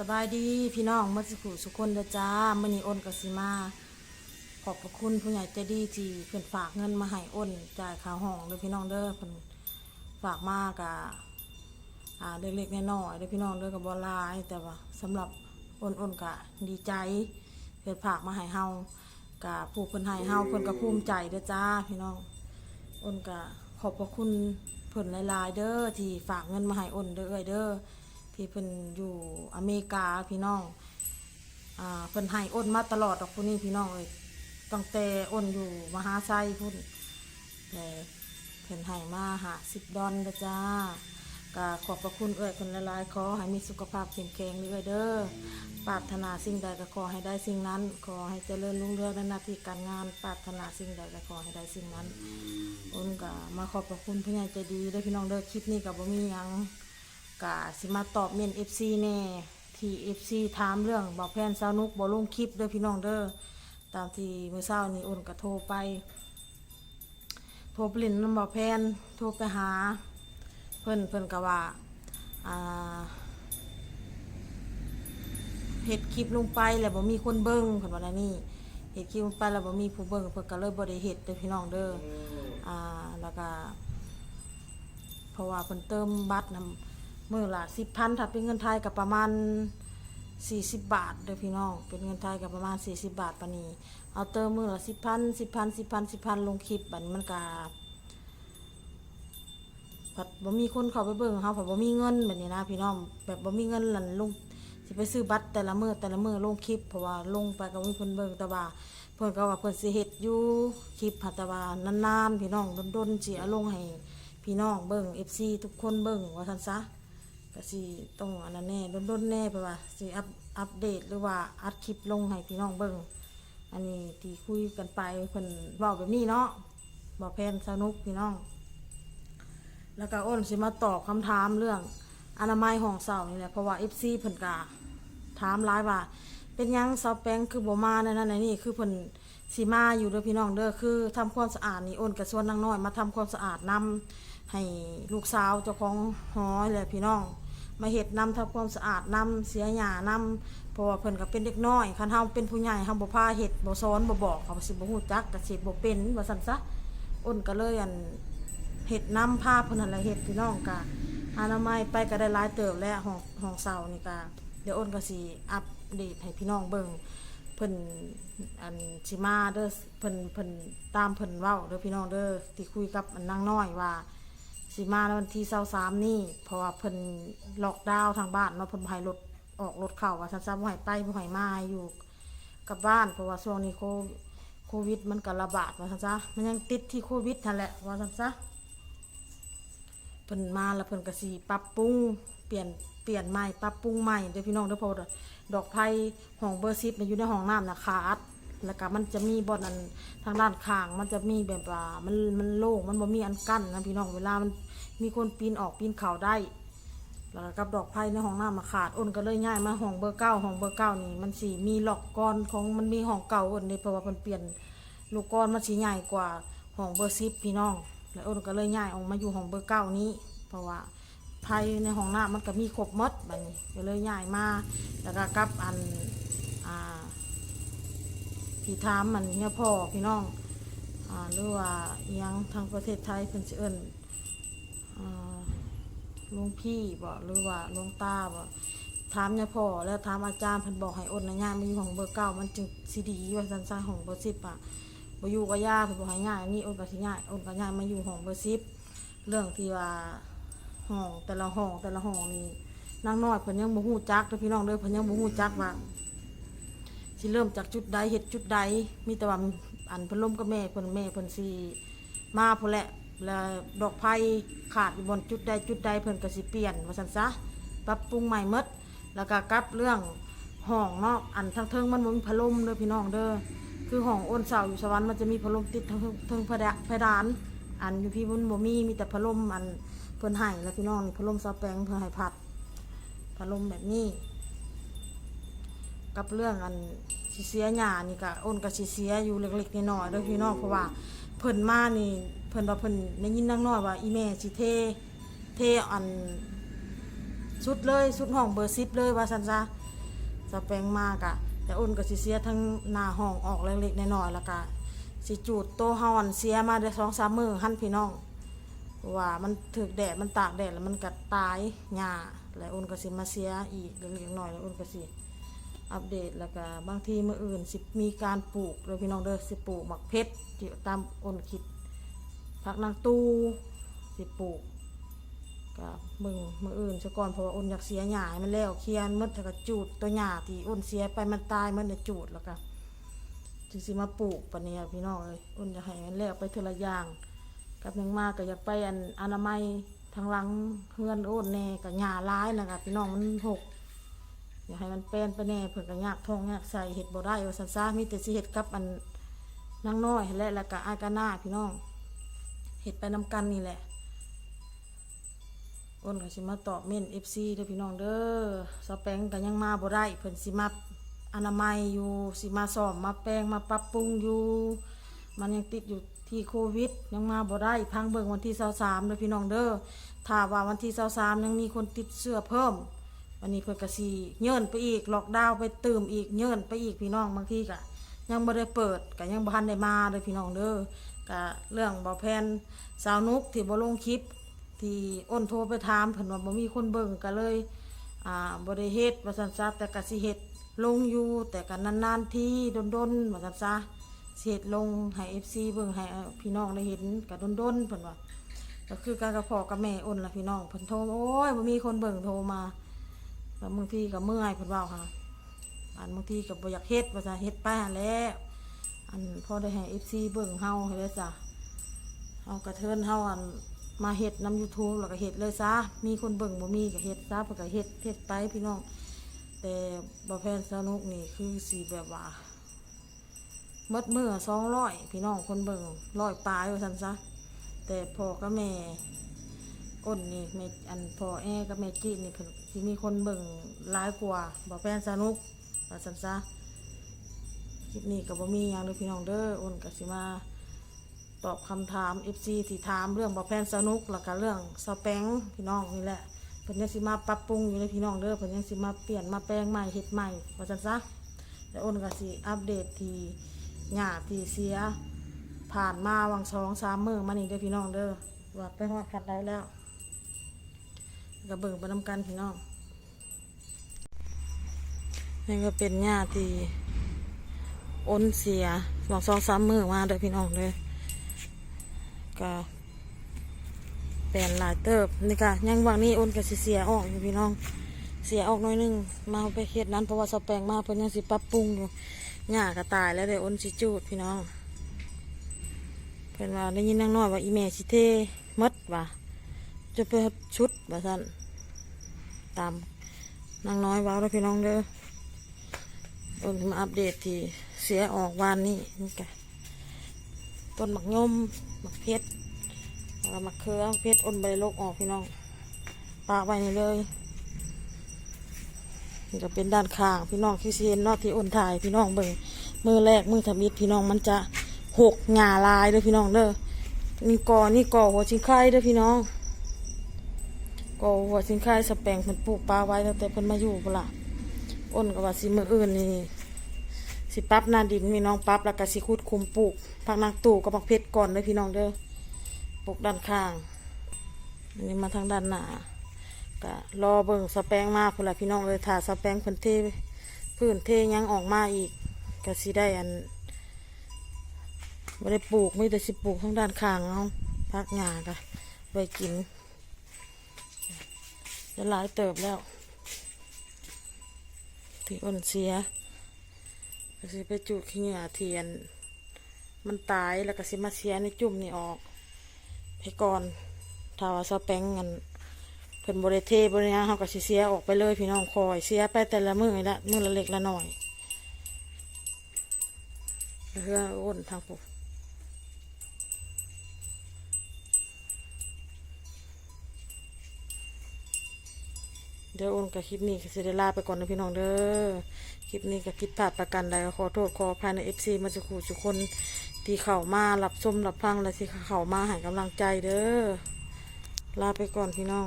สบายดีพี่น้องมื่อสักครู่สุคนเด้อจ้ามื่อนี้อ้นกสิมา ขอบพระคุณผู้ใหญ่ใจดีที่เพิ่นฝากเงินมาให้อ้นจ่ายค่าห้องเด้อพี่น้องเด้อเพิ่นฝากมากะอ่าเล็กๆน้อยๆเด้อพี่น้องเด้อก็บ่หลายแต่ว่าสำหรับอ้นอ้นกะดีใจเพิ่นฝากมาให้เฮากะผู้เพิ่นให้เฮาเพิ่นก็ภูมิใจเด้อจ้าพี่น้องอ้นก็ขอบพระคุณเพิ่นหลายๆเด้อที่ฝากเงินมาให้อ้นเด้อเอ้ยเด้อ ที่เพิ่นอยู่อเมริกาพี่น้องอ่าเพิ่นให้อ้นมาตลอดดอกพุ่นนี้พี่น้องเอ้ยตั้งแต่อ้นอยู่มหาไซพุ่นแต่เพิ่นให้มาหาสิบดอลเด้อจ้าก็ขอบพระคุณเอ้ยเพิ่นหลายขอให้มีสุขภาพเข้มแข็งเด้อเอ้ยเด้อปรารถนาสิ่งใดก็ขอให้ได้สิ่งนั้น ขอให้เจริญรุ่งเรืองในหน้าที่การงาน ปรารถนาสิ่งใดก็ขอให้ได้สิ่งนั้นอ้นก็มาขอบพระคุณผู้ใหญ่ใจดีเด้พี่น้องเด้อคลิปนี้ก็บ่มียัง ก็สิมาตอบเมน FC แน่ที่ FC ถามเรื่องบอกแพนสาวนุกบ่ลงคลิปเด้อพี่น้องเด้อตามที่มื้อเช้านี้อ้นก็โทรไป โทรไปเล่นน้ำบอกแพนโทรไปหา เพิ่นเพิ่นก็ว่าอ่าเฮ็ดคลิปลงไปแล้วบ่มีคนเบิ่งเพิ่นว่าแนวนี้เฮ็ดคลิปลงไปแล้วบ่มีผู้เบิ่งเพิ่นก็เลยบ่ได้เฮ็ดเด้อพี่น้องเด้ออ่าแล้วก็เพราะว่าเพิ่นเติมบัตรนำ มือละสิบพันถ้าเป็นเงินไทยกับประมาณสี่สิบบาทเด้อพี่น้อง เป็นเงินไทยกับประมาณสี่สิบบาทปานนี้เอาเติมมือละสิบพันสิบพันสิบพันสิบพันลงคลิปบันมันก็ผัดบ่มีคนเข้าไปเบิ่งเฮาผัดบ่มีเงินแบบนี้นะพี่น้องแบบบ่มีเงินหลั่นลงสิไปซื้อบัตรแต่ละมือแต่ละมือลงคลิปเพราะว่าลงไปก็บ่มีคนเบิ่งแต่ว่าเพิ่นก็ว่าเพิ่นสิเฮ็ดอยู่คลิปหัตถว่านานๆพี่น้องดนๆสิเอาลงให้พี่น้องเบิ่ง FC ทุกคนเบิ่งว่าซั่นซะ ก็สิต้องอันนั้นแน่ดนๆแน่เพราะว่าสิอัปอัปเดตหรือว่าอัดคลิปลงให้พี่น้องเบิ่งอันนี้ที่คุยกันไปเพิ่นเว้าแบบนี้เนาะบ่แพนสนุกพี่น้อง แล้วก็อ้นสิมาตอบคำถามเรื่องอนามัยห้องเสานี่แหละเพราะว่า FC เพิ่นก็ถามหลายว่า เป็นยังเสาแป้งคือบ่มาในนั้นในนี่คือเพิ่นสิมาอยู่เด้อพี่น้องเด้อคือทำความสะอาดนี่อ้นกับส่วนนางน้อยมาทำความสะอาดนำให้ลูกสาวเจ้าของหอแหละพี่น้อง มาเฮ็ดนำทำความสะอาดนำเสียหญ้านำเพราะว่าเพิ่นก็เป็นเด็กน้อยคันเฮาเป็นผู้ใหญ่เฮาบ่พาเฮ็ดบ่สอนบ่บอกเขาสิบ่ฮู้จักก็สิบ่เป็นว่าซั่นซะอ้นก็เลยอันเห็ดนำผ้าเพนนันแหละเห็ดพี่น้องกะอนามัยไปก็ได้หลายเติบแล้วห้องห้องเสานี่กะเดี๋ยวอ้นก็สิอัปเดตให้พี่น้องเบิ่งเพิ่นอันสิมาเด้อเพิ่นเพิ่นตามเพิ่นเว้าเด้อพี่น้องเด้อที่คุยกับอันนางน้อยว่า สิมาในวันที่23นี่ เพราะว่าเพิ่นล็อกดาวน์ทางบ้านเนาะเพิ่นบ่ให้รถออกรถเข้าว่าซันซะบ่ให้ไปบ่ให้มาอยู่กับบ้านเพราะว่าช่วงนี้โคโควิดมันก็ระบาดว่าซั่นซะมันยังติดที่โควิดนั่นแหละว่าซั่นซะเพิ่นมาแล้วเพิ่นก็สิปรับปรุงเปลี่ยนเปลี่ยนใหม่ปรับปรุงใหม่เด้อพี่น้องเด้อเพราะว่าดอกไผ่ห้องเบอร์ซิปน่ะอยู่ในห้องน้ำน่ะขาด แล้วก็มันจะมีบ่อนอันทางด้านข้างมันจะมีแบบว่ามันมันโล่งมันบ่มีอันกั้นนะพี่น้องเวลามันมีคนปีนออกปีนเข่าได้แล้วก็กับดอกไผ่ในห้องน้ำมาขาดอ้นก็เลยย้ายมาห้องเบอร์เก้าห้องเบอร์เก้านี่มันสีมีล็อกกอนของมันมีห้องเก่าอ้นนี่เพราะว่ามันเปลี่ยนลูกกอนมันสีใหญ่กว่าห้องเบอร์ซิปพี่น้อง แล้วอ้นก็เลยย้ายออกมาอยู่ห้องเบอร์เก้านี้ เพราะว่าไผ่ในห้องน้ำมันก็มีครบมดแบัดนี้ก็เลยย้ายมาแล้วก็กับอันอ่า ที่ถามมันเนี่ยพ่อพี่น้องอ่าหรือว่ายังทางประเทศไทยเพิ่นสิเอิ้นอ่าหลวงพี่บ่หรือว่าหลวงตาบ่ถามเนี่ยพ่อแล้วถามอาจารย์เพิ่นบอกให้อดนะย่ามาอยู่ของเบอร์เก้ามันจึงสิดีว่าซั่นซะของเบอร์สิบอะบ่อยู่กับย่าเพิ่นบอกให้ย่านนี้อดก็สิย่าอดก็ย่ามาอยู่ของเบอร์สิบเรื่องที่ว่าห้องแต่ละห้องแต่ละห้องนี่นางน้อยเพิ่นยังบ่ฮู้จักเด้อพี่น้องเด้อเพิ่นยังบ่ฮู้จักว่า สิเริ่มจากจุดใดเฮ็ดจุดใดมีแต่ว่าอันเพิ่นล้มกับแม่เพิ่นแม่เพิ่นสิมาพอแหละแล้วดอกไผ่ขาดอยู่บนจุดใดจุดใดเพิ่นก็สิเปลี่ยนว่าซั่นซะปรับปรุงใหม่หมดแล้วก็กลับเรื่องห้องเนาะอันทั้งเทิงมันบ่มีพัดลมเด้อพี่น้องเด้อคือห้องโอนเสาอยู่สวรรค์มันจะมีพัดลมติดทั้งเทิงเพดานดาน อันอยู่พี่มันบ่มีมีแต่พัดลมอันเพิ่นให้แล้วพี่น้องพัดลมซาแปลงเพื่อให้พัดพัดลมแบบนี้ กับเรื่องอันสิเสียหญ้านี่ก็อ้นก็สิเสียอยู่เล็กๆน้อยๆเด้อพี่น้องเพราะว่าเพิ่นมานี่เพิ่นว่าเพิ่นได้ยินนางน้อยว่าอีแม่สิเทเทอันสุดเลยสุดห้องเบอร์10เลยว่าซั่นซะสแปงมากอะแต่อ้นก็สิเสียทั้งหน้าห้องออกเล็กๆน้อยๆแล้วก็สิจูดโตเฮาอันเสียมาได้สองสามมื้อหั่นพี่น้องว่ามันถึกแดดมันตากแดดแล้วมันก็ตายหญ้าแล้วอ้นก็สิมาเสียอีกเล็กๆน้อยๆแล้วอ้นก็สิ อัปเดตแล้วก็บางทีมืออื่นสิมีการปลูกเลยพี่น้องเด้อสิปลูกหมักเพชรที่ตามอ้นคิดผักนางตูสิปลูกก็มึงมืออื่นซะก่อนเพราะว่าอ้นอยากเสียหญ้าให้มันแล้วเคลียร์หมดแล้วก็จูดตัวหญ้าที่อ้นเสียไปมันตายมันจะจูดแล้วก็จึงสิมาปลูกปะเนี่ยพี่น้องเอ้ยอ้นจะให้มันแล้วไปเทละอย่างกับหนึ่งมากก็อยากไปอันอนามัยทางหลังเฮือนอ้นแน่กับหญ้าร้ายนะครับพี่น้องมันหก อยากให้มันเป็นไปแน่เพิ่นก็ยากท้องยากใส่เห็ดบ่ได้ว่าซั่นซะมีแต่สิเฮ็ดกับอันนางน้อยและแล้วก็อายกาหน้าพี่น้องเฮ็ดไปนํกันนี่แหละอ้นก็สิมาตอบเม่น FC เด้อพี่น้องเด้อสแปงก็ยังมาบ่ได้เพิ่นสิมาอนามัยอยู่สิมาซ่อมมาแปลงมาปรับปรุงอยู่ มันยังติดอยู่ที่โควิด ยังมาบ่ได้พังเบิ่งวันที่23เด้อพี่น้องเด้อถ้าว่าวันที่23ยังมีคนติดเชื้อเพิ่ม วันนี้เพิ่นก็สิเยื่นไปอีกล็อกดาวน์ไปเติมอีกเยื่นไปอีกพี่น้องบางทีก็ยังบ่ได้เปิดก็ยังบ่ทันได้มาเด้อพี่น้องเด้อก็เรื่องบ่แพนสาวนุกที่บ่ลงคลิป ที่อ้นโทรไปถามเพิ่นว่าบ่มีคนเบิ่งก็เลยอ่าบ่ได้เฮ็ดว่าซั่นซะแต่ก็สิเฮ็ดลงอยู่แต่ก็นานๆทีดนๆว่าซั่นซะสิเฮ็ดลงให้ FC เบิ่งให้พี่น้องได้เห็นก็ดนๆเพิ่นว่าก็คือการกระพอกับแม่อ้นล่ะพี่น้องเพิ่นโทรโอ้ยบ่มีคนเบิ่งโทรมา แล้วบางทีก็เมื่อยเพิ่นเว้าค่ะ อันบางทีก็บ่อยากเฮ็ดว่าซั่นเฮ็ดไปหั้นแล้วอันพอได้ให้ FC เบิ่งเฮาให้ได้จ้ะเอากระเทินเฮาอันมาเฮ็ดนำ YouTube แล้วก็เฮ็ดเลยซะมีคนเบิ่งบ่มีก็เฮ็ดซะเพิ่นก็เฮ็ดเฮ็ดไปพี่น้อง แต่บ่แพนสนุกนี่คือสิแบบว่าหมดมื้อ200พี่น้องคนเบิ่งร้อยปลายว่าซั่นซะแต่พ่อกับแม่ อ้นนี่แม่อันพ่อแอกับแม่จีนนี่เพิ่นสิมีคนเบิ่งหลายกว่าบ่แพนสนุกว่าซั่นซะคลิปนี้ก็บ่มีหยังเลยพี่น้องเด้ออ้นก็สิมาตอบคำถาม FC ที่ถามเรื่องบอแพนสนุกแล้วก็เรื่องสแปงพี่น้องนี่แหละเพิ่นยังสิมาปรับปรุงอยู่เลยพี่น้องเด้อเพิ่นยังสิมาเปลี่ยนมาแปลงใหม่เฮ็ดใหม่ว่าซั่นซะแต่อ้นก็สิอัปเดตที่หญ้าที่เสียผ่านมาวังสองสามมื้อมานี่เด้อพี่น้องเด้อว่าไปฮอดคัดได้แล้ว ก็เบิ่งไปนํกันพี่น้องนี่ก็เป็นหญ้าที่อ้นเสียวังสองสามมือมาเด้อพี่น้องเด้อก็แปลนหลายเติบนี่ก็ยังวางนี้โอนก็สิเสียออกอยู่พี่น้อง เสียออกน้อยนึงมาไปเฮ็ดนั้นเพราะว่าสแปงมาเพิ่นยังสิปรับปรุงอยู่หญ้าก็ตายแล้วเดี๋ยวอนสิจูดพี่น้องเพิ่นว่าได้ยินนางน้อยว่าอีแม่สิเทมดว่า จะไปชุดว่าซั่นตามนางน้อยว้าแล้วพี่น้องเด้อโอนมาอัปเดตที่เสียออกวานนี้นี่ก็ต้นหมักยมหมักเพชรแล้วหมักเคือเพชรอ้นใบโลกออกพี่น้องปาไว้นี่เลยนี่ก็เป็นด้านข้างพี่น้องที่เซียนนอที่อ้นถ่ายพี่น้องเบิ่งมือแรกมือทำอิดพี่น้องมันจะหกหงาลายเด้อพี่น้องเด้อนี่กอนี่กอหัวชิงไข่เด้อพี่น้อง กอหัวชิงไข่สแปงเพิ่นปลูกปลาไว้ตั้งแต่เพิ่นมาอยู่พุ่นล่ะอ้นก็ว่าสิมืออื่นนี่สิปรับหน้าดินพี่น้องปรับแล้วก็สิขุดคุมปลูกผักนางตู่กับผักเพชรก่อนเลยพี่น้องเด้อปลูกด้านข้างอันนี้มาทางด้านหน้าก็รอเบิ่งสแปงมาพุ่นละพี่น้องเลยถ้าสแปงเพิ่นเทพื้นเทยังออกมาอีกก็สิได้อันไม่ได้ปลูกไม่แต่สิปลูกทางด้านข้างเอาพักหญ้าก็ไว้กิน จะหลายเติบแล้วที่อ้นเสียก็สิไปจุดขี้เหงื่อเทียน มันตายแล้วก็สิมาเสียในจุ่มนี่ออกไปก่อนถ้าว่าสแปงเงินเพิ่นบริเทบริหารเขาก็สิเสียออกไปเลยพี่น้องคอยเสียไปแต่ละมือ่ละมือละเล็กละหน่อยเพื่ออ้นทางปุ๊ เดี๋ยวโอนกับคลิปนี้ก็สิได้ลาไปก่อนนะพี่น้องเด้อ คลิปนี้ก็ผิดพลาดประกันใดก็ขอโทษขออภัยในเอฟซีมาจากขู่ทุกคนที่เข้ามาหลับชมหลับฟังและที่เข้ามาให้กำลังใจเด้อ ลาไปก่อนพี่น้อง